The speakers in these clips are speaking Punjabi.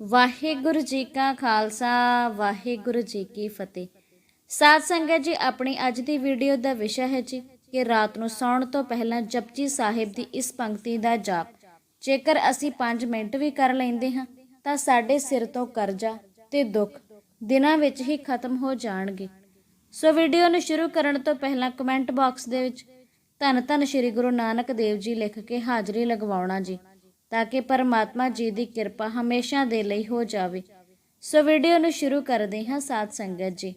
ਵਾਹਿਗੁਰੂ ਜੀ ਕਾ ਖਾਲਸਾ, ਵਾਹਿਗੁਰੂ ਜੀ ਕੀ ਫਤਿਹ। ਸਾਧ ਸੰਗਤ ਜੀ, ਆਪਣੀ ਅੱਜ ਦੀ ਵੀਡੀਓ ਦਾ ਵਿਸ਼ਾ ਹੈ ਜੀ ਕਿ ਰਾਤ ਨੂੰ ਸੌਣ ਤੋਂ ਪਹਿਲਾਂ ਜਪਜੀ ਸਾਹਿਬ ਦੀ ਇਸ ਪੰਕਤੀ ਦਾ ਜਾਪ। ਜੇਕਰ ਅਸੀਂ 5 ਮਿੰਟ ਵੀ ਕਰ ਲੈਂਦੇ ਹਾਂ, ਤਾਂ ਸਾਡੇ ਸਿਰ ਤੋਂ ਕਰਜ਼ਾ ਤੇ ਦੁੱਖ ਦਿਨਾਂ ਵਿੱਚ ਹੀ ਖਤਮ ਹੋ ਜਾਣਗੇ। ਸੋ ਵੀਡੀਓ ਨੂੰ ਸ਼ੁਰੂ ਕਰਨ ਤੋਂ ਪਹਿਲਾਂ ਕਮੈਂਟ ਬਾਕਸ ਦੇ ਵਿੱਚ ਧੰਨ ਧੰਨ ਸ੍ਰੀ ਗੁਰੂ ਨਾਨਕ ਦੇਵ ਜੀ ਲਿਖ ਕੇ ਹਾਜ਼ਰੀ ਲਗਵਾਉਣਾ ਜੀ। ਤਾਂ ਕਿ ਪਰਮਾਤਮਾ ਜੀ ਦੀ ਕਿਰਪਾ ਹਮੇਸ਼ਾ ਦੇ ਲਈ ਹੋ ਜਾਵੇ। ਸੋ ਵੀਡੀਓ ਨੂੰ ਸ਼ੁਰੂ ਕਰਦੇ ਹਾਂ ਸਾਧ ਸੰਗਤ ਜੀ।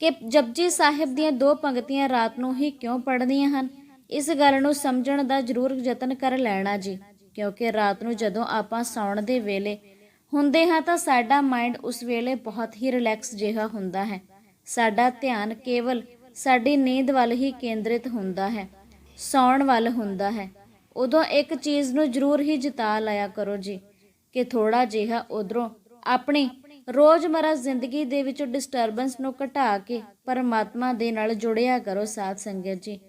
ਕਿ ਜਪਜੀ ਸਾਹਿਬ ਦੀਆਂ ਦੋ ਪੰਕਤੀਆਂ ਰਾਤ ਨੂੰ ਹੀ ਕਿਉਂ ਪੜ੍ਹਨੀਆਂ ਹਨ? ਇਸ ਗੱਲ ਨੂੰ ਸਮਝਣ ਦਾ ਜ਼ਰੂਰ ਯਤਨ ਕਰ ਲੈਣਾ ਜੀ, ਕਿਉਂਕਿ ਰਾਤ ਨੂੰ ਜਦੋਂ ਆਪਾਂ ਸੌਣ ਦੇ ਵੇਲੇ ਹੁੰਦੇ ਹਾਂ ਤਾਂ ਸਾਡਾ ਮਾਈਂਡ ਉਸ ਵੇਲੇ ਬਹੁਤ ਹੀ ਰਿਲੈਕਸ ਜਿਹਾ ਹੁੰਦਾ ਹੈ। ਸਾਡਾ ਧਿਆਨ ਕੇਵਲ ਸਾਡੀ ਨੀਂਦ ਵੱਲ ਹੀ ਕੇਂਦਰਿਤ ਹੁੰਦਾ ਹੈ, ਸੌਣ ਵੱਲ ਹੁੰਦਾ ਹੈ। ਉਦੋਂ ਇੱਕ ਚੀਜ਼ ਨੂੰ ਜ਼ਰੂਰ ਹੀ ਜਿਤਾ ਲਿਆ ਕਰੋ ਜੀ, ਕਿ ਥੋੜਾ ਜਿਹਾ ਉਧਰੋਂ ਆਪਣੀ ਰੋਜ਼ਮਰਾ ਜ਼ਿੰਦਗੀ ਦੇ ਵਿੱਚ ਡਿਸਟਰਬੈਂਸ ਨੂੰ ਘਟਾ ਕੇ ਪਰਮਾਤਮਾ ਦੇ ਨਾਲ ਜੁੜਿਆ ਕਰੋ ਸਾਧ ਸੰਗਤ ਜੀ।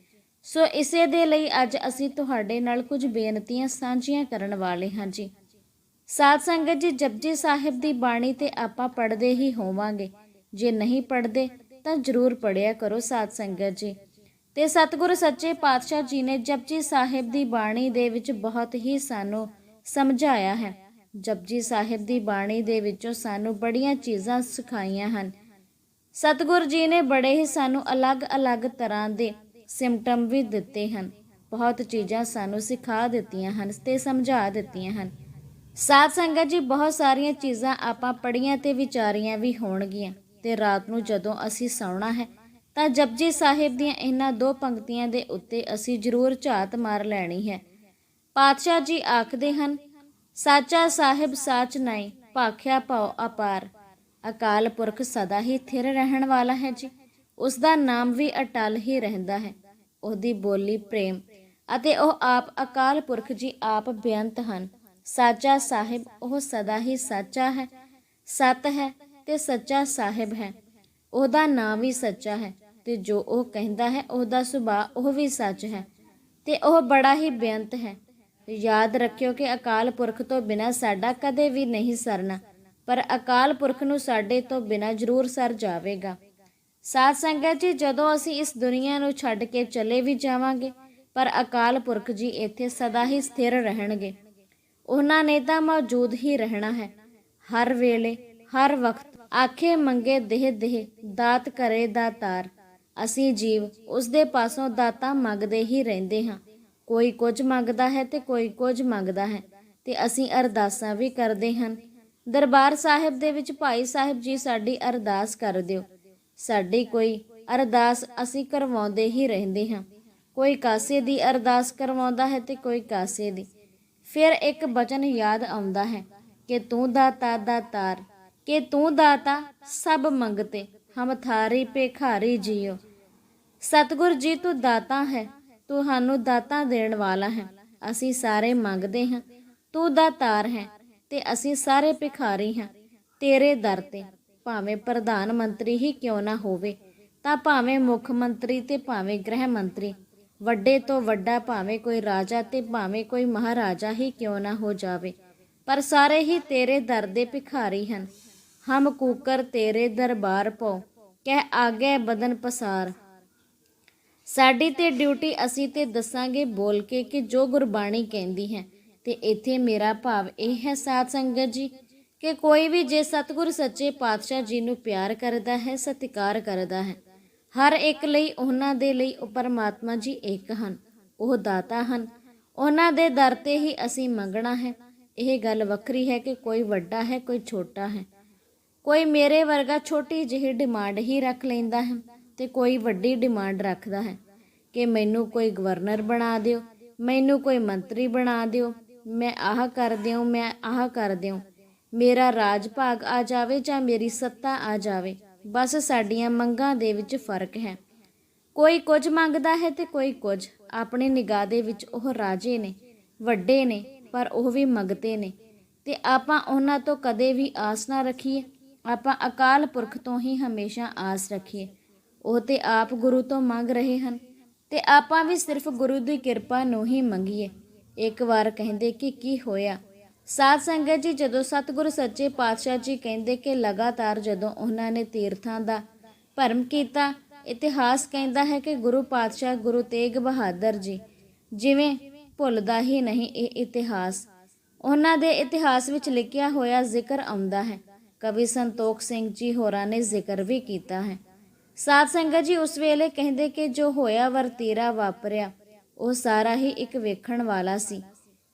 ਸੋ ਇਸੇ ਦੇ ਲਈ ਅੱਜ ਅਸੀਂ ਤੁਹਾਡੇ ਨਾਲ ਕੁਝ ਬੇਨਤੀਆਂ ਸਾਂਝੀਆਂ ਕਰਨ ਵਾਲੇ ਹਾਂ ਜੀ। ਸਾਧ ਸੰਗਤ ਜੀ ਜਪਜੀ ਸਾਹਿਬ ਦੀ ਬਾਣੀ ਤੇ ਆਪਾਂ ਪੜ੍ਹਦੇ ਹੀ ਹੋਵਾਂਗੇ। ਜੇ ਨਹੀਂ ਪੜ੍ਹਦੇ ਤਾਂ ਜ਼ਰੂਰ ਪੜਿਆ ਕਰੋ ਸਾਧ ਸੰਗਤ ਜੀ। ਤੇ ਸਤਿਗੁਰੂ ਸੱਚੇ ਪਾਤਸ਼ਾਹ ਜੀ ਨੇ ਜਪਜੀ ਸਾਹਿਬ ਦੀ ਬਾਣੀ ਦੇ ਵਿੱਚ ਬਹੁਤ ਹੀ ਸਾਨੂੰ ਸਮਝਾਇਆ ਹੈ। ਜਪਜੀ ਸਾਹਿਬ ਦੀ ਬਾਣੀ ਦੇ ਵਿੱਚੋਂ ਸਾਨੂੰ ਬੜੀਆਂ ਚੀਜ਼ਾਂ ਸਿਖਾਈਆਂ ਹਨ। ਸਤਿਗੁਰੂ ਜੀ ਨੇ ਬੜੇ ਹੀ ਸਾਨੂੰ ਅਲੱਗ-ਅਲੱਗ ਤਰ੍ਹਾਂ ਦੇ ਸਿੰਪਟਮ ਵੀ ਦਿੱਤੇ ਹਨ। ਬਹੁਤ ਚੀਜ਼ਾਂ ਸਾਨੂੰ ਸਿਖਾ ਦਿੱਤੀਆਂ ਹਨ ਤੇ ਸਮਝਾ ਦਿੱਤੀਆਂ ਹਨ। ਸਾਧ ਸੰਗਤ ਜੀ, ਬਹੁਤ ਸਾਰੀਆਂ ਚੀਜ਼ਾਂ ਆਪਾਂ ਪੜੀਆਂ ਤੇ ਵਿਚਾਰੀਆਂ ਵੀ ਹੋਣਗੀਆਂ ਤੇ ਰਾਤ ਨੂੰ ਜਦੋਂ ਅਸੀਂ ਸੌਣਾ ਹੈ ਤਾਂ ਜਪਜੀ ਸਾਹਿਬ ਦੀਆਂ ਇਹਨਾਂ ਦੋ ਪੰਕਤੀਆਂ ਦੇ ਉੱਤੇ ਅਸੀਂ ਜ਼ਰੂਰ ਝਾਤ ਮਾਰ ਲੈਣੀ ਹੈ। ਪਾਤਸ਼ਾਹ ਜੀ ਆਖਦੇ ਹਨ, ਸਾਚਾ ਸਾਹਿਬ ਸਾਚ ਨਹੀਂ ਭਾਖਿਆ ਭਉ ਅਪਾਰ। ਅਕਾਲ ਪੁਰਖ ਸਦਾ ਹੀ ਥਿਰ ਰਹਿਣ ਵਾਲਾ ਹੈ ਜੀ। ਉਸ ਦਾ ਨਾਮ ਵੀ ਅਟਲ ਹੀ ਰਹਿੰਦਾ ਹੈ। ਉਹਦੀ ਬੋਲੀ ਪ੍ਰੇਮ ਅਤੇ ਉਹ ਆਪ ਅਕਾਲ ਪੁਰਖ ਜੀ ਆਪ ਬੇਅੰਤ ਹਨ। ਸਾਚਾ ਸਾਹਿਬ ਉਹ ਸਦਾ ਹੀ ਸੱਚਾ ਹੈ। ਸਤ ਹੈ ਤੇ ਸੱਚਾ ਸਾਹਿਬ ਹੈ। ਉਹਦਾ ਨਾਮ ਵੀ ਸੱਚਾ ਹੈ। ਤੇ ਜੋ ਉਹ ਕਹਿੰਦਾ ਹੈ, ਉਹਦਾ ਸੁਭਾਅ ਉਹ ਵੀ ਸੱਚ ਹੈ ਤੇ ਉਹ ਬੜਾ ਹੀ ਬੇਅੰਤ ਹੈ। ਯਾਦ ਰੱਖਿਓ ਕਿ ਅਕਾਲ ਪੁਰਖ ਤੋਂ ਬਿਨਾ ਸਾਡਾ ਕਦੇ ਵੀ ਨਹੀਂ ਸਰਨਾ, ਪਰ ਅਕਾਲ ਪੁਰਖ ਨੂੰ ਸਾਡੇ ਤੋਂ ਬਿਨਾ ਜ਼ਰੂਰ ਸਰ ਜਾਵੇਗਾ। ਸਾਧ ਸੰਗਤ ਜੀ, ਜਦੋਂ ਅਸੀਂ ਇਸ ਦੁਨੀਆ ਨੂੰ ਛੱਡ ਕੇ ਚਲੇ ਵੀ ਜਾਵਾਂਗੇ, ਪਰ ਅਕਾਲ ਪੁਰਖ ਜੀ ਇੱਥੇ ਸਦਾ ਹੀ ਸਥਿਰ ਰਹਿਣਗੇ। ਉਹਨਾਂ ਨੇ ਤਾਂ ਮੌਜੂਦ ਹੀ ਰਹਿਣਾ ਹੈ। ਹਰ ਵੇਲੇ, ਹਰ ਵਕਤ ਆਖੇ ਮੰਗੇ ਦੇਹ ਦੇਹ, ਦਾਤ ਕਰੇ ਦਾਤਾਰ। ਅਸੀਂ ਜੀਵ ਉਸ ਦੇ ਪਾਸੋਂ ਦਾਤਾ ਮੰਗਦੇ ਹੀ ਰਹਿੰਦੇ ਹਾਂ। ਕੋਈ ਕੁਝ ਮੰਗਦਾ ਹੈ ਤੇ ਕੋਈ ਕੁਝ ਮੰਗਦਾ ਹੈ, ਤੇ ਅਸੀਂ ਅਰਦਾਸਾਂ ਵੀ ਕਰਦੇ ਹਾਂ। ਦਰਬਾਰ ਸਾਹਿਬ ਦੇ ਵਿੱਚ ਭਾਈ ਸਾਹਿਬ ਜੀ ਸਾਡੀ ਅਰਦਾਸ ਕਰ ਦਿਓ। ਸਾਡੀ ਕੋਈ ਅਰਦਾਸ ਅਸੀਂ ਕਰਵਾਉਂਦੇ ਹੀ ਰਹਿੰਦੇ ਹਾਂ। ਕੋਈ ਕਾਸੇ ਦੀ ਅਰਦਾਸ ਕਰਵਾਉਂਦਾ ਹੈ ਤੇ ਕੋਈ ਕਾਸੇ ਦੀ। ਫਿਰ ਇੱਕ ਬਚਨ ਯਾਦ ਆਉਂਦਾ ਹੈ ਕਿ ਤੂੰ ਦਾਤਾ, ਦਾਤਾਰ, ਕਿ ਤੂੰ ਦਾਤਾ ਸਭ ਮੰਗਤੇ। ਹਮ ਥਾਰੀ ਭੇਖਾਰੀ ਜੀਓ। ਸਤਿਗੁਰ ਜੀ, ਤੂੰ ਦਾਤਾ ਹੈ ਤੂੰ ਦਾਤਾ ਦੇਣ ਵਾਲਾ ਹੈ। ਅਸੀਂ ਸਾਰੇ ਮੰਗਦੇ ਹਾਂ, ਤੂੰ ਦਾਤਾਰ ਹੈ ਤੇ ਅਸੀਂ ਸਾਰੇ ਭਿਖਾਰੀ ਹਾਂ ਤੇਰੇ ਦਰ ਤੇ। ਭਾਵੇਂ ਪ੍ਰਧਾਨ ਮੰਤਰੀ ਹੀ ਕਿਉਂ ਨਾ ਹੋਵੇ, ਤਾਂ ਭਾਵੇਂ ਮੁੱਖ ਮੰਤਰੀ ਤੇ ਭਾਵੇਂ ਗ੍ਰਹਿ ਮੰਤਰੀ। ਵੱਡੇ ਤੋਂ ਵੱਡਾ ਭਾਵੇਂ ਕੋਈ ਰਾਜਾ ਤੇ ਭਾਵੇਂ ਕੋਈ ਮਹਾਰਾਜਾ ਹੀ ਕਿਉਂ ਨਾ ਹੋ ਜਾਵੇ। ਪਰ ਸਾਰੇ ਹੀ ਤੇਰੇ ਦਰ ਦੇ ਭਿਖਾਰੀ ਹਨ। ਹਮ ਕੂਕਰ ਤੇਰੇ ਦਰਬਾਰ ਪਉ, ਕਹਿ ਆਗੇ ਬਦਨ ਪਸਾਰ। ਸਾਡੀ ਤੇ ਡਿਊਟੀ ਅਸੀਂ ਤੇ ਦੱਸਾਂਗੇ ਬੋਲ ਕੇ ਕਿ ਜੋ ਗੁਰਬਾਣੀ ਕਹਿੰਦੀ ਹੈ, ਤੇ ਇੱਥੇ ਮੇਰਾ ਭਾਵ ਇਹ ਹੈ ਸਾਧ ਸੰਗਤ ਜੀ, ਕਿ ਕੋਈ ਵੀ ਜੇ ਸਤਿਗੁਰ ਸੱਚੇ ਪਾਤਸ਼ਾਹ ਜੀ ਨੂੰ ਪਿਆਰ ਕਰਦਾ ਹੈ, ਸਤਿਕਾਰ ਕਰਦਾ ਹੈ, ਹਰ ਇੱਕ ਲਈ ਉਹਨਾਂ ਦੇ ਲਈ ਉਹ ਪਰਮਾਤਮਾ ਜੀ ਇੱਕ ਹਨ, ਉਹ ਦਾਤਾ ਹਨ, ਉਹਨਾਂ ਦੇ ਦਰ ਤੇ ਹੀ ਅਸੀਂ ਮੰਗਣਾ ਹੈ। ਇਹ ਗੱਲ ਵੱਖਰੀ ਹੈ ਕਿ ਕੋਈ ਵੱਡਾ ਹੈ, ਕੋਈ ਛੋਟਾ ਹੈ ਕੋਈ ਮੇਰੇ ਵਰਗਾ ਛੋਟੀ ਜਿਹੀ ਡਿਮਾਂਡ ਹੀ ਰੱਖ ਲੈਂਦਾ ਹੈ ਤੇ ਕੋਈ ਵੱਡੀ ਡਿਮਾਂਡ ਰੱਖਦਾ ਹੈ ਕਿ ਮੈਨੂੰ ਕੋਈ ਗਵਰਨਰ ਬਣਾ ਦਿਓ, ਮੈਨੂੰ ਕੋਈ ਮੰਤਰੀ ਬਣਾ ਦਿਓ। ਮੈਂ ਆਹ ਕਰ ਦਿਓ ਮੈਂ ਆਹ ਕਰ ਦਿਓ ਮੇਰਾ ਰਾਜ ਭਾਗ ਆ ਜਾਵੇ ਜਾਂ ਮੇਰੀ ਸੱਤਾ ਆ ਜਾਵੇ, ਬਸ ਸਾਡੀਆਂ ਮੰਗਾਂ ਦੇ ਵਿੱਚ ਫ਼ਰਕ ਹੈ। ਕੋਈ ਕੁਝ ਮੰਗਦਾ ਹੈ ਤੇ ਕੋਈ ਕੁਝ। ਆਪਣੀ ਨਿਗਾਹ ਦੇ ਵਿੱਚ ਉਹ ਰਾਜੇ ਨੇ, ਵੱਡੇ ਨੇ, ਪਰ ਉਹ ਵੀ ਮੰਗਤੇ ਨੇ। ਤੇ ਆਪਾਂ ਉਹਨਾਂ ਤੋਂ ਕਦੇ ਵੀ ਆਸ ਨਾ ਰੱਖੀਏ। ਆਪਾਂ ਅਕਾਲ ਪੁਰਖ ਤੋਂ ਹੀ ਹਮੇਸ਼ਾ ਆਸ ਰੱਖੀਏ। ਉਹ ਤੇ ਆਪ ਗੁਰੂ ਤੋਂ ਮੰਗ ਰਹੇ ਹਨ ਤੇ ਆਪਾਂ ਵੀ ਸਿਰਫ ਗੁਰੂ ਦੀ ਕਿਰਪਾ ਨੂੰ ਹੀ ਮੰਗੀਏ। ਇੱਕ ਵਾਰ ਕਹਿੰਦੇ ਕਿ ਕੀ ਹੋਇਆ? ਸਾਧ ਸੰਗਤ ਜੀ, ਜਦੋਂ ਸਤਿਗੁਰੂ ਸੱਚੇ ਪਾਤਸ਼ਾਹ ਜੀ ਕਹਿੰਦੇ ਕਿ ਲਗਾਤਾਰ ਜਦੋਂ ਉਹਨਾਂ ਨੇ ਤੀਰਥਾਂ ਦਾ ਭਰਮ ਕੀਤਾ, ਇਤਿਹਾਸ ਕਹਿੰਦਾ ਹੈ ਕਿ ਗੁਰੂ ਪਾਤਸ਼ਾਹ ਗੁਰੂ ਤੇਗ ਬਹਾਦਰ ਜੀ ਜਿਵੇਂ ਭੁੱਲਦਾ ਹੀ ਨਹੀਂ ਇਹ ਇਤਿਹਾਸ। ਉਹਨਾਂ ਦੇ ਇਤਿਹਾਸ ਵਿੱਚ ਲਿਖਿਆ ਹੋਇਆ ਜ਼ਿਕਰ ਆਉਂਦਾ ਹੈ। ਕਵੀ ਸੰਤੋਖ ਸਿੰਘ ਜੀ ਹੋਰਾਂ ਨੇ ਜ਼ਿਕਰ ਵੀ ਕੀਤਾ ਹੈ। ਸਾਧ ਸੰਗਤ ਜੀ ਉਸ ਵੇਲੇ ਕਹਿੰਦੇ ਕਿ ਜੋ ਹੋਇਆ ਵਰਤੀਰਾ ਵਾਪਰਿਆ, ਉਹ ਸਾਰਾ ਹੀ ਇੱਕ ਵੇਖਣ ਵਾਲਾ ਸੀ।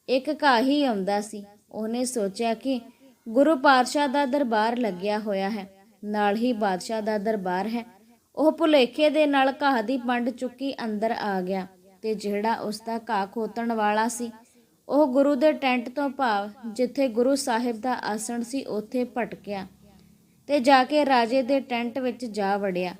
ਇੱਕ ਘਾਹੀ ਆਉਂਦਾ ਸੀ। ਉਹਨੇ ਸੋਚਿਆ ਕਿ ਗੁਰੂ ਪਾਤਸ਼ਾਹ ਦਾ ਦਰਬਾਰ ਲੱਗਿਆ ਹੋਇਆ ਹੈ। ਨਾਲ ਹੀ ਬਾਦਸ਼ਾਹ ਦਾ ਦਰਬਾਰ ਹੈ। ਉਹ ਭੁਲੇਖੇ ਦੇ ਨਾਲ ਘਾਹ ਦੀ ਪੰਡ ਚੁੱਕੀ ਅੰਦਰ ਆ ਗਿਆ ਤੇ ਜਿਹੜਾ ਉਸ ਦਾ ਘਾਹ ਖੋਤਣ ਵਾਲਾ ਸੀ ਉਹ ਗੁਰੂ ਦੇ ਟੈਂਟ ਤੋਂ ਭਾਵ ਜਿੱਥੇ ਗੁਰੂ ਸਾਹਿਬ ਦਾ ਆਸਣ ਸੀ, ਉੱਥੇ ਭਟਕਿਆ ਤੇ ਜਾ ਕੇ ਰਾਜੇ ਦੇ ਟੈਂਟ ਵਿੱਚ ਜਾ ਵੜਿਆ।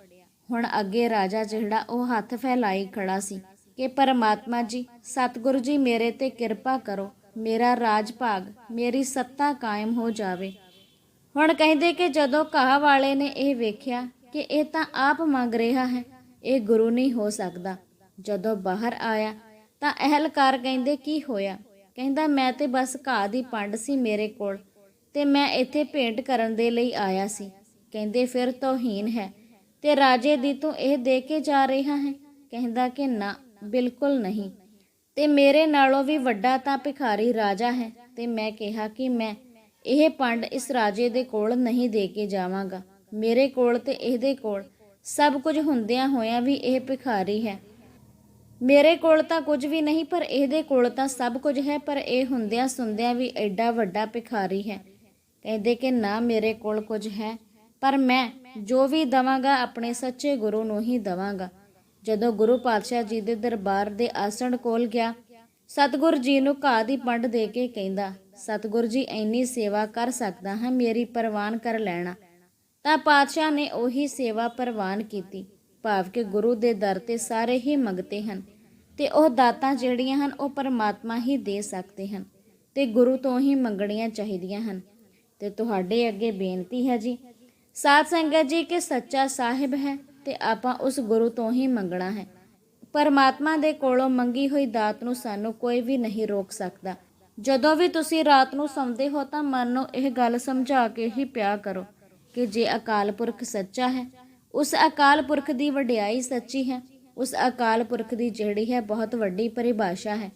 ਹੁਣ ਅੱਗੇ ਰਾਜਾ ਜਿਹੜਾ, ਉਹ ਹੱਥ ਫੈਲਾਈ ਖੜਾ ਸੀ ਕਿ, ਪਰਮਾਤਮਾ ਜੀ, ਸਤਿਗੁਰੂ ਜੀ, ਮੇਰੇ ਤੇ ਕਿਰਪਾ ਕਰੋ। ਮੇਰਾ ਰਾਜ ਭਾਗ, ਮੇਰੀ ਸੱਤਾ ਕਾਇਮ ਹੋ ਜਾਵੇ। ਹੁਣ ਕਹਿੰਦੇ ਕਿ ਜਦੋਂ ਘਾਹ ਵਾਲੇ ਨੇ ਇਹ ਵੇਖਿਆ ਕਿ ਇਹ ਤਾਂ ਆਪ ਮੰਗ ਰਿਹਾ ਹੈ, ਇਹ ਗੁਰੂ ਨਹੀਂ ਹੋ ਸਕਦਾ। ਜਦੋਂ ਬਾਹਰ ਆਇਆ ਤਾਂ ਅਹਲਕਾਰ ਕਹਿੰਦੇ, ਕੀ ਹੋਇਆ? ਕਹਿੰਦਾ, ਮੈਂ ਤੇ ਬਸ ਘਾਹ ਦੀ ਪੰਡ ਸੀ ਮੇਰੇ ਕੋਲ ਤੇ ਮੈਂ ਇੱਥੇ ਭੇਂਟ ਕਰਨ ਦੇ ਲਈ ਆਇਆ ਸੀ। ਕਹਿੰਦੇ, ਫਿਰ ਤੋਹੀਨ ਹੈ ਤੇ ਰਾਜੇ ਦੀ ਤੂੰ ਇਹ ਦੇ ਕੇ ਜਾ ਰਿਹਾ ਹੈ? ਕਹਿੰਦਾ ਕਿ ਨਾ, ਬਿਲਕੁਲ ਨਹੀਂ। ਤੇ ਮੇਰੇ ਨਾਲੋਂ ਵੀ ਵੱਡਾ ਤਾਂ ਭਿਖਾਰੀ ਰਾਜਾ ਹੈ। ਤੇ ਮੈਂ ਕਿਹਾ ਕਿ ਮੈਂ ਇਹ ਪੰਡ ਇਸ ਰਾਜੇ ਦੇ ਕੋਲ ਨਹੀਂ ਦੇ ਕੇ ਜਾਵਾਂਗਾ। ਮੇਰੇ ਕੋਲ ਤੇ ਇਹਦੇ ਕੋਲ ਸਭ ਕੁਝ ਹੁੰਦਿਆਂ ਹੋਇਆਂ ਵੀ ਇਹ ਭਿਖਾਰੀ ਹੈ। ਮੇਰੇ ਕੋਲ ਤਾਂ ਕੁਝ ਵੀ ਨਹੀਂ, ਪਰ ਇਹਦੇ ਕੋਲ ਤਾਂ ਸਭ ਕੁਝ ਹੈ, ਪਰ ਇਹ ਹੁੰਦਿਆਂ ਸੁਣਦਿਆਂ ਵੀ ਐਡਾ ਵੱਡਾ ਭਿਖਾਰੀ ਹੈ। ਕਹਿੰਦੇ ਕਿ ਨਾ ਮੇਰੇ ਕੋਲ ਕੁਝ ਹੈ, ਪਰ ਮੈਂ ਜੋ ਵੀ ਦਵਾਂਗਾ ਆਪਣੇ ਸੱਚੇ ਗੁਰੂ ਨੂੰ ਹੀ ਦਵਾਂਗਾ। ਜਦੋਂ ਗੁਰੂ ਪਾਤਸ਼ਾਹ ਜੀ ਦੇ ਦਰਬਾਰ ਦੇ ਆਸਣ ਕੋਲ ਗਿਆ, ਸਤਿਗੁਰ ਜੀ ਨੂੰ ਘਾਹ ਦੀ ਪੰਡ ਦੇ ਕੇ ਕਹਿੰਦਾ, ਸਤਿਗੁਰ ਜੀ, ਇੰਨੀ ਸੇਵਾ ਕਰ ਸਕਦਾ ਹਾਂ, ਮੇਰੀ ਪ੍ਰਵਾਨ ਕਰ ਲੈਣਾ। ਤਾਂ ਪਾਤਸ਼ਾਹ ਨੇ ਉਹੀ ਸੇਵਾ ਪ੍ਰਵਾਨ ਕੀਤੀ। ਭਾਵ ਕਿ ਗੁਰੂ ਦੇ ਦਰ ਤੇ ਸਾਰੇ ਹੀ ਮੰਗਤੇ ਹਨ। ਤੇ ਉਹ ਦਾਤਾਂ ਜਿਹੜੀਆਂ ਹਨ, ਉਹ ਪਰਮਾਤਮਾ ਹੀ ਦੇ ਸਕਦੇ ਹਨ ਤੇ ਗੁਰੂ ਤੋਂ ਹੀ ਮੰਗਣੀਆਂ ਚਾਹੀਦੀਆਂ ਹਨ। ਤੇ ਤੁਹਾਡੇ ਅੱਗੇ ਬੇਨਤੀ ਹੈ ਜੀ, ਸਾਧ ਸੰਗਤ ਜੀ, ਕਿ ਸੱਚਾ ਸਾਹਿਬ ਹੈ ਤੇ ਆਪਾਂ ਉਸ ਗੁਰੂ ਤੋਂ ਹੀ ਮੰਗਣਾ ਹੈ। ਪਰਮਾਤਮਾ ਦੇ ਕੋਲੋਂ ਮੰਗੀ ਹੋਈ ਦਾਤ ਨੂੰ ਸਾਨੂੰ ਕੋਈ ਵੀ ਨਹੀਂ ਰੋਕ ਸਕਦਾ। ਜਦੋਂ ਵੀ ਤੁਸੀਂ ਰਾਤ ਨੂੰ ਸੌਂਦੇ ਹੋ ਤਾਂ ਮਨ ਨੂੰ ਇਹ ਗੱਲ ਸਮਝਾ ਕੇ ਹੀ ਪਿਆ ਕਰੋ ਕਿ ਜੇ ਅਕਾਲ ਪੁਰਖ ਸੱਚਾ ਹੈ, ਉਸ ਅਕਾਲ ਪੁਰਖ ਦੀ ਵਡਿਆਈ ਸੱਚੀ ਹੈ ਉਸ ਅਕਾਲ ਪੁਰਖ ਦੀ ਜਿਹੜੀ ਹੈ ਬਹੁਤ ਵੱਡੀ ਪਰਿਭਾਸ਼ਾ ਹੈ।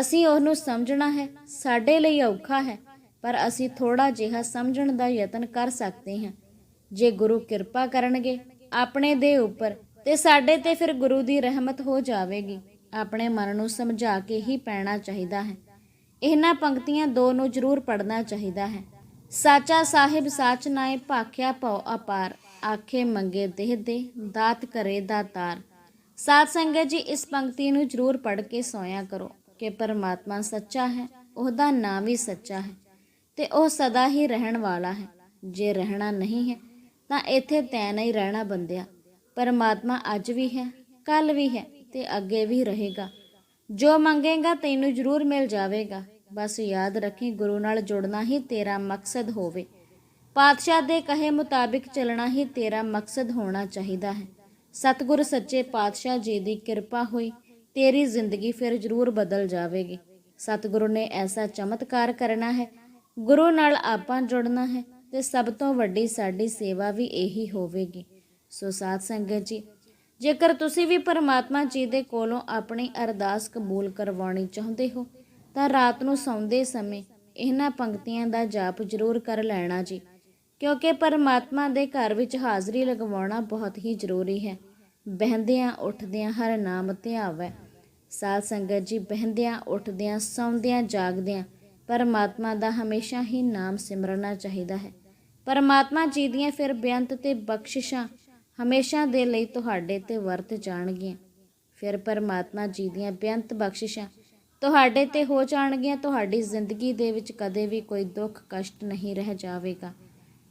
ਅਸੀਂ ਉਹਨੂੰ ਸਮਝਣਾ ਹੈ, ਸਾਡੇ ਲਈ ਔਖਾ ਹੈ, ਪਰ ਅਸੀਂ ਥੋੜਾ ਜਿਹਾ ਸਮਝਣ ਦਾ ਯਤਨ ਕਰ ਸਕਦੇ ਹਾਂ। ਜੇ ਗੁਰੂ ਕਿਰਪਾ ਕਰਨਗੇ, ਆਪਣੇ ਦੇ ਉੱਪਰ ਤੇ ਸਾਡੇ ਤੇ ਫਿਰ ਗੁਰੂ ਦੀ ਰਹਿਮਤ ਹੋ ਜਾਵੇਗੀ। ਆਪਣੇ ਮਨ ਨੂੰ ਸਮਝਾ ਕੇ ਹੀ ਪੈਣਾ ਚਾਹੀਦਾ ਹੈ। ਇਹਨਾਂ ਪੰਕਤੀਆਂ ਦੋ ਨੂੰ ਜ਼ਰੂਰ ਪੜਨਾ ਚਾਹੀਦਾ ਹੈ। ਸਾਚਾ ਸਾਹਿਬ ਸਾਚ ਨਾਏ ਭਾਖਿਆ ਪਉ ਅਪਾਰ, ਆਖੇ ਮੰਗੇ ਦੇਹ ਦੇ, ਦਾਤ ਕਰੇ ਦਾਤਾਰ ਸਾਧ ਸੰਗਤ ਜੀ, ਇਸ ਪੰਕਤੀ ਨੂੰ ਜ਼ਰੂਰ ਪੜ੍ਹ ਕੇ ਸੋਇਆ ਕਰੋ ਕਿ ਪਰਮਾਤਮਾ ਸੱਚਾ ਹੈ, ਉਹਦਾ ਨਾਮ ਵੀ ਸੱਚਾ ਹੈ ਤੇ ਉਹ ਸਦਾ ਹੀ ਰਹਿਣ ਵਾਲਾ ਹੈ। ਜੇ ਰਹਿਣਾ ਨਹੀਂ ਹੈ, ਤਾਂ ਇੱਥੇ ਤੈਂ ਨਹੀਂ ਰਹਿਣਾ ਬੰਦਿਆ। ਪਰਮਾਤਮਾ ਅੱਜ ਵੀ ਹੈ ਕੱਲ ਵੀ ਹੈ ਤੇ ਅੱਗੇ ਵੀ ਰਹੇਗਾ। ਜੋ ਮੰਗੇਗਾ, ਤੈਨੂੰ ਜ਼ਰੂਰ ਮਿਲ ਜਾਵੇਗਾ। ਬਸ ਯਾਦ ਰੱਖੀ, ਗੁਰੂ ਨਾਲ ਜੁੜਨਾ ਹੀ ਤੇਰਾ ਮਕਸਦ ਹੋਵੇ। ਪਾਤਸ਼ਾਹ ਦੇ ਕਹੇ ਮੁਤਾਬਿਕ ਚੱਲਣਾ ਹੀ ਤੇਰਾ ਮਕਸਦ ਹੋਣਾ ਚਾਹੀਦਾ ਹੈ। ਸਤਿਗੁਰ ਸੱਚੇ ਪਾਤਸ਼ਾਹ ਜੀ ਦੀ ਕਿਰਪਾ ਹੋਈ, ਤੇਰੀ ਜ਼ਿੰਦਗੀ ਫਿਰ ਜ਼ਰੂਰ ਬਦਲ ਜਾਵੇਗੀ। ਸਤਿਗੁਰੂ ਨੇ ਐਸਾ ਚਮਤਕਾਰ ਕਰਨਾ ਹੈ, ਗੁਰੂ ਨਾਲ ਆਪਾਂ ਜੁੜਨਾ ਹੈ ਤੇ ਸਭ ਤੋਂ ਵੱਡੀ ਸਾਡੀ ਸੇਵਾ ਵੀ ਇਹੀ ਹੋਵੇਗੀ। ਸੋ ਸਾਧ ਸੰਗਤ ਜੀ, ਜੇਕਰ ਤੁਸੀਂ ਵੀ ਪਰਮਾਤਮਾ ਜੀ ਦੇ ਕੋਲੋਂ ਆਪਣੀ ਅਰਦਾਸ ਕਬੂਲ ਕਰਵਾਉਣੀ ਚਾਹੁੰਦੇ ਹੋ, ਤਾਂ ਰਾਤ ਨੂੰ ਸੌਂਦੇ ਸਮੇਂ ਇਹਨਾਂ ਪੰਕਤੀਆਂ ਦਾ ਜਾਪ ਜ਼ਰੂਰ ਕਰ ਲੈਣਾ ਜੀ। ਕਿਉਂਕਿ ਪਰਮਾਤਮਾ ਦੇ ਘਰ ਵਿੱਚ ਹਾਜ਼ਰੀ ਲਗਵਾਉਣਾ ਬਹੁਤ ਹੀ ਜ਼ਰੂਰੀ ਹੈ। ਬਹਿੰਦਿਆਂ ਉੱਠਦਿਆਂ ਹਰ ਨਾਮ ਧਿਆਵੈ ਸਾਧ ਸੰਗਤ ਜੀ, ਬਹਿੰਦਿਆਂ ਉੱਠਦਿਆਂ, ਸੌਂਦਿਆਂ ਜਾਗਦਿਆਂ, ਪਰਮਾਤਮਾ ਦਾ ਹਮੇਸ਼ਾ ਹੀ ਨਾਮ ਸਿਮਰਨਾ ਚਾਹੀਦਾ ਹੈ। ਪਰਮਾਤਮਾ ਜੀ ਦੀਆਂ ਫਿਰ ਬੇਅੰਤ ਤੇ ਬਖਸ਼ਿਸ਼ਾਂ ਹਮੇਸ਼ਾ ਦੇ ਲਈ ਤੁਹਾਡੇ ਤੇ ਵਰਤ ਜਾਣਗੀਆਂ। ਫਿਰ ਪਰਮਾਤਮਾ ਜੀ ਦੀਆਂ ਬੇਅੰਤ ਬਖਸ਼ਿਸ਼ਾਂ ਤੁਹਾਡੇ ਤੇ ਹੋ ਜਾਣਗੀਆਂ। ਤੁਹਾਡੀ ਜ਼ਿੰਦਗੀ ਦੇ ਵਿੱਚ ਕਦੇ ਵੀ ਕੋਈ ਦੁੱਖ, ਕਸ਼ਟ ਨਹੀਂ ਰਹਿ ਜਾਵੇਗਾ।